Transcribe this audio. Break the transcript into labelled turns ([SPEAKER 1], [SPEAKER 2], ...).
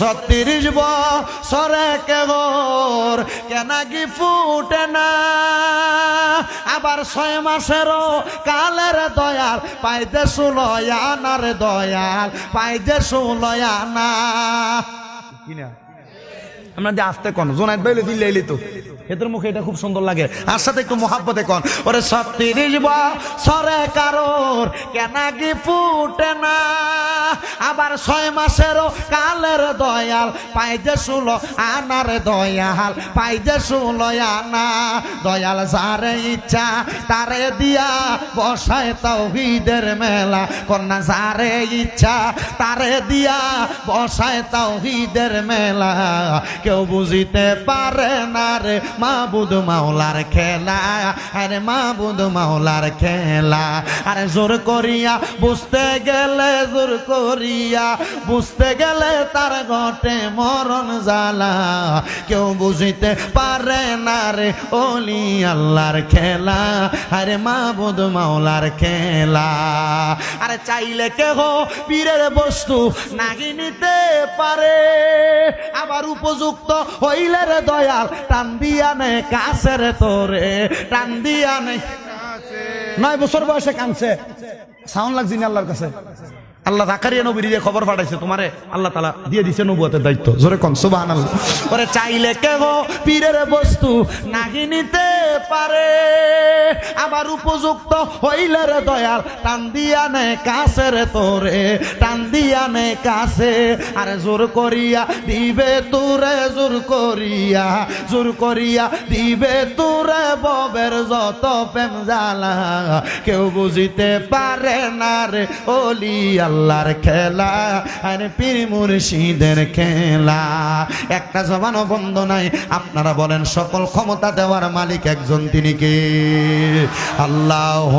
[SPEAKER 1] ছত্রিশ বছরে কেবর কেনাকি ফুটে না? আবার ছয় মাসেরও কালের দয়াল, পাইতে সুলয়ানার দয়াল, পাইতে সুলয়ানা। কিনা আমরা যে আসতে কন জোনাইত বাইলে দিল্লি এলি তো। এদের মুখে এটা খুব সুন্দর লাগে। আর সাথে একটু মহাব্বতে কন। ওরে ছত্রিশ বছরে কারোর কেন কি ফুটে না। আবার ছয় মাসেরও কালের দয়াল পাই যে শুলো আনার দয়াল পাই যে শুলো আনা। দয়াল যারে ইচ্ছা তারে দিয়া বসায় তাওহিদের মেলা। কন্যা যারে ইচ্ছা তারে দিয়া বসায় তাওহিদের মেলা। কেউ বুঝিতে পারে না রে মাবুদ মাওলার খেলা, আরে মাবুদ মাওলার খেলা। আরে জোর করিয়া, বুঝতে গেলে জোর করিয়া, বুঝতে গেলে তার ঘটে মরণ জ্বালা। কেউ বুঝিতে পারে না রে ওলি আল্লাহর খেলা, আরে মাবুদ মাওলার খেলা। আরে চাইলে কেহ পীরের বস্তু নাগি নিতে পারে, আবার উপযুক্ত হইলে রে দয়াল টান দিয়া নে কাছের তোরে টান দিয়ানে নয় বছর বয়সে কানছে সাউন্ড লাগছে আল্লাহর কাছে। আল্লাহ জাকারিয়া নবীর দিয়ে খবর পাঠাইছে তোমারে আল্লাহ তালা দিয়ে দিছে নবুয়তের দায়িত্ব। জোরে কন সুবাহান আল্লাহ ওরে চাইলে কেহ পীরের বস্তু নাহি নিতে পারে। আবার উপযুক্ত হইলে রে দয়াল টান দিয়া নে কাছে রে তোরে টান দিয়া নে কাছে। আরে জোর করিয়া দিবে তোরে জোর করিয়া জোর করিয়া দিবে তোরে ববের যত প্রেম জ্বালা। কেউ বুঝিতে পারে না রে ওলি আল্লাহর খেলা, আর পীর মুর্শিদের খেলা। একটা জবানো বন্ধ নাই। আপনারা বলেন, সকল ক্ষমতা দেওয়ার মালিক একজন তিনি কে? আল্লাহ